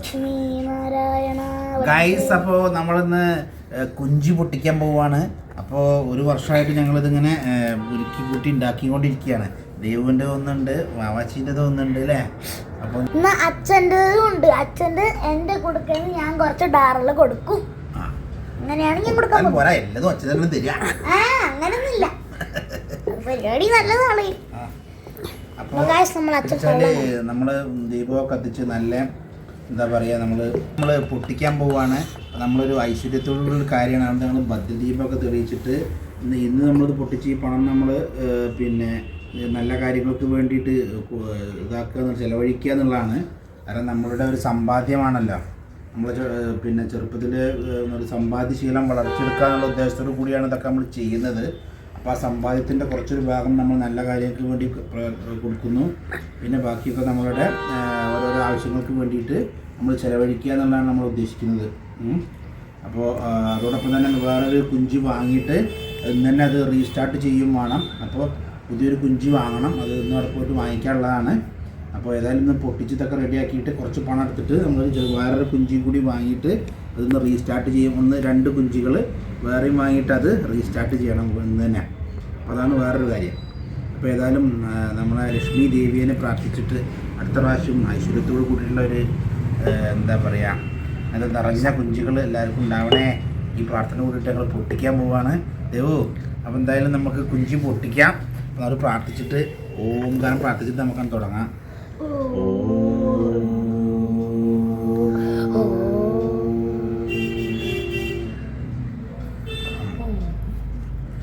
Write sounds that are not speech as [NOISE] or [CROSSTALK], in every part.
Lakshmi Narayana guys അപ്പോൾ നമ്മളിന്ന് കുഞ്ചി പൊട്ടിക്കാൻ പോവാണ്. അപ്പോ ഒരു വർഷമായിട്ട് ഞങ്ങളിതിങ്ങനെ ഇതിങ്ങനെ ഉരുക്കി കൂട്ടി ഉണ്ടാക്കിക്കൊണ്ടിരിക്കുകയാണ്. ദേവുവിന്റെ ഒന്നുണ്ട് വാവാച്ചീന്റെ ഒന്നുണ്ട് അല്ലേ? അപ്പൊ അച്ഛന്റെ അച്ഛന്റെതും ഉണ്ട്. അച്ഛന്റെ എന്റെ കൊടുക്കുന്നത് ഞാൻ കുറച്ച് ഡാറിൽ കൊടുക്കും. അങ്ങനെയാണ് ഞാൻ കൊടുക്കാൻ പോരാ എല്ലതും ഒച്ചതന്നെ തരിക. അങ്ങനൊന്നുമില്ല. [LAUGHS] പരിപാടി നല്ലതാണ്. അപ്പോൾ നമ്മൾ അച്ഛൻ ദീപമൊക്കെ കത്തിച്ച് നല്ല എന്താ പറയുക നമ്മൾ നമ്മൾ പൊട്ടിക്കാൻ പോവാണ്. നമ്മളൊരു ഐശ്വര്യത്തോടുള്ള കാര്യമാണ്. അതുകൊണ്ട് നമ്മൾ ഭദ്രദീപമൊക്കെ തെളിയിച്ചിട്ട് ഇന്ന് ഇന്ന് നമ്മളിത് പൊട്ടിച്ച് ഈ പണം നമ്മൾ പിന്നെ നല്ല കാര്യങ്ങൾക്ക് വേണ്ടിയിട്ട് ഇതാക്കുക ചിലവഴിക്കുക എന്നുള്ളതാണ്. കാരണം നമ്മളുടെ ഒരു സമ്പാദ്യമാണല്ലോ. നമ്മൾ പിന്നെ ചെറുപ്പത്തിൽ ഒരു സമ്പാദ്യശീലം വളർത്തിയെടുക്കുക എന്നുള്ള ഉദ്ദേശത്തോടു കൂടിയാണ് ഇതൊക്കെ നമ്മൾ ചെയ്യുന്നത്. അപ്പോൾ ആ സമ്പാദ്യത്തിന്റെ കുറച്ചൊരു ഭാഗം നമ്മൾ നല്ല കാര്യങ്ങൾക്ക് വേണ്ടി കൊടുക്കുന്നു. പിന്നെ ബാക്കിയൊക്കെ നമ്മളുടെ ഓരോരോ ആവശ്യങ്ങൾക്ക് വേണ്ടിയിട്ട് നമ്മൾ ചിലവഴിക്കുക എന്നുള്ളതാണ് നമ്മൾ ഉദ്ദേശിക്കുന്നത്. അപ്പോൾ അതോടൊപ്പം തന്നെ വേറൊരു കുഞ്ചി വാങ്ങിയിട്ട് ഇന്ന് തന്നെ അത് റീസ്റ്റാർട്ട് ചെയ്യും വേണം. അപ്പോൾ പുതിയൊരു കുഞ്ചി വാങ്ങണം. അത് ഇന്ന് അവിടെ പോയിട്ട് വാങ്ങിക്കാനുള്ളതാണ്. അപ്പോൾ ഏതായാലും ഇന്ന് പൊട്ടിച്ചിട്ടൊക്കെ റെഡിയാക്കിയിട്ട് കുറച്ച് പണം എടുത്തിട്ട് നമ്മൾ വേറൊരു കുഞ്ചിയും കൂടി വാങ്ങിയിട്ട് അതൊന്ന് റീസ്റ്റാർട്ട് ചെയ്യും. ഒന്ന് രണ്ട് കുഞ്ചികൾ വേറെയും വാങ്ങിയിട്ട് അത് റീസ്റ്റാർട്ട് ചെയ്യണം ഇന്ന് തന്നെ അപ്പോൾ അതാണ് വേറൊരു കാര്യം. അപ്പോൾ ഏതായാലും നമ്മളെ ലക്ഷ്മി ദേവിയെ പ്രാർത്ഥിച്ചിട്ട് അടുത്ത പ്രാവശ്യം ഐശ്വര്യത്തോട് കൂടിയിട്ടുള്ള ഒരു എന്താ പറയുക അത് നിറഞ്ഞ കുഞ്ചുകൾ എല്ലാവർക്കും ഉണ്ടാവണേ. ഈ പ്രാർത്ഥന കൂടിയിട്ട് ഞങ്ങൾ പൊട്ടിക്കാൻ പോവാണ്. ദേവോ അപ്പോൾ എന്തായാലും നമുക്ക് കുഞ്ചി പൊട്ടിക്കാം. അപ്പോൾ അത് പ്രാർത്ഥിച്ചിട്ട് ഓംകാരം പ്രാർത്ഥിച്ചിട്ട് നമുക്കങ്ങ് തുടങ്ങാം.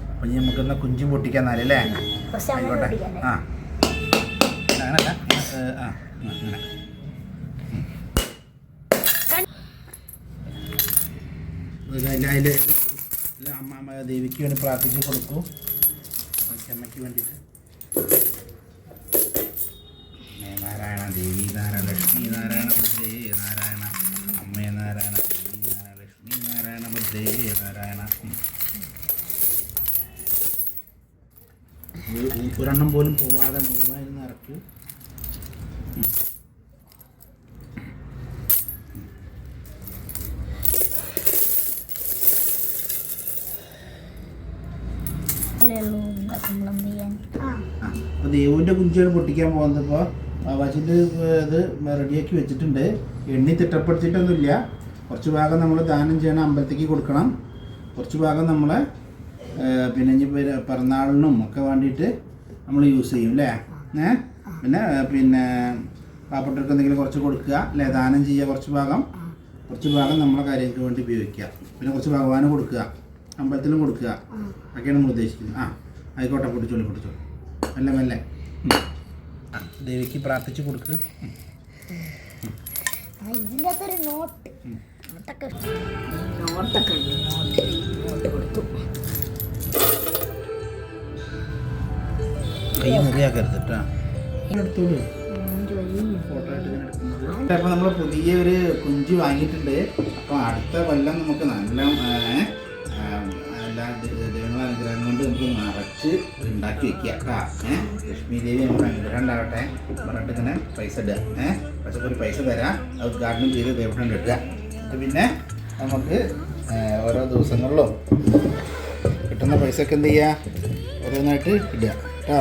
അപ്പം ഇനി നമുക്കെന്നാ കുഞ്ചി പൊട്ടിക്കാൻ അങ്ങോട്ട് ആയിക്കോട്ടെ? ആ. അങ്ങനല്ല ആ അങ്ങനെ. ഇതിൽ അമ്മ ദേവിക്ക് വേണ്ടി പ്രാർത്ഥിച്ച് കൊടുക്കൂ. അമ്മയ്ക്ക് വേണ്ടിയിട്ട്. നാരായണ ദേവി നാരായണ ലക്ഷ്മി നാരായണ ബുദ്ധേ നാരായണ അമ്മേ നാരായണ ദേവി നാരായണ ലക്ഷ്മി നാരായണ ബുദ്ധേ നാരായണ. ഒരെണ്ണം പോലും പോവാതെ മുഴുവൻ ഇറക്കി അല്ലേ ഉള്ളൂ ഇതൊക്കെ ചെയ്യാൻ? ആ. അപ്പോൾ ദേവുവിന്റെ കുഞ്ചിയാണ് പൊട്ടിക്കാൻ പോകുന്നത് ഇപ്പൊ. വാച്ചിന്റെ ഇത് റെഡിയാക്കി വെച്ചിട്ടുണ്ട്. എണ്ണി തിട്ടപ്പെടുത്തിട്ടൊന്നുമില്ല കുറച്ച് ഭാഗം നമ്മൾ ദാനം ചെയ്യണം അമ്പലത്തേക്ക് കൊടുക്കണം. കുറച്ച് ഭാഗം നമ്മൾ പിന്നെ ഇനി പിറന്നാളിനും ഒക്കെ വേണ്ടിയിട്ട് നമ്മൾ യൂസ് ചെയ്യും അല്ലേ ഏ? പിന്നെ പിന്നെ പാവപ്പെട്ടവർക്ക് എന്തെങ്കിലും കുറച്ച് കൊടുക്കുക അല്ലേ ദാനം ചെയ്യുക കുറച്ച് ഭാഗം. കുറച്ച് ഭാഗം നമ്മളെ കാര്യങ്ങൾക്ക് വേണ്ടി ഉപയോഗിക്കുക. പിന്നെ കുറച്ച് ഭഗവാന് കൊടുക്കുക. അമ്പലത്തിലും കൊടുക്കുക. ഒക്കെയാണ് നമ്മൾ ഉദ്ദേശിക്കുന്നത്. ആ ആയിക്കോട്ടെ പൊട്ടിച്ചോളി പൊട്ടിച്ചോളി. മെല്ലെ മെല്ലെ. ദേവിക്ക് പ്രാർത്ഥിച്ചു കൊടുക്ക്. ആ, ഇതിന്റെ അകത്തൊരു നോട്ട്. ഉം. നോട്ടൊക്കെ നോട്ടൊക്കെ ഉണ്ട്. നോട്ട് നോട്ട് കൊടുത്തു. കൈ മുറിയാക്കരുത് കേട്ടോ അപ്പോൾ നമ്മൾ പുതിയ ഒരു കുഞ്ചി വാങ്ങിയിട്ടുണ്ട്. അപ്പോൾ അടുത്ത കൊല്ലം നമുക്ക് നല്ല നമുക്ക് നിറച്ച് ഉണ്ടാക്കി വെക്കുക കേട്ടോ ഏഹ് ലക്ഷ്മി ദേവി നമുക്ക് അനുഗ്രഹം ഉണ്ടാവട്ടെ പറഞ്ഞിട്ട് ഇങ്ങനെ പൈസ ഇടുക. ഏഹ് ഒരു പൈസ തരാം. അത് ഉദ്ഘാടനം ചെയ്ത് ദേവസ്വം കിട്ടുക. എന്നിട്ട് പിന്നെ നമുക്ക് ഓരോ ദിവസങ്ങളിലും കിട്ടുന്ന പൈസ ഒക്കെ എന്ത് ചെയ്യുക? ഓരോന്നായിട്ട് ഇടുക. കേട്ടോ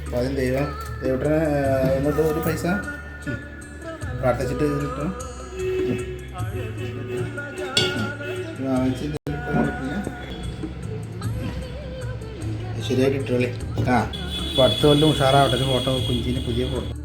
അപ്പോൾ ആദ്യം ദൈവം ദൈവത്തിന് എന്നിട്ട് ഒരു പൈസ? പ്രാർത്ഥിച്ചിട്ട് കിട്ടും? ഉം. ശരിയായിട്ട് ഇട്ടോളി. ആ. അപ്പോൾ അടുത്ത കൊല്ലം ഉഷാറാവട്ടെ. ഫോട്ടോ കുഞ്ചിന് പുതിയ ഫോട്ടോ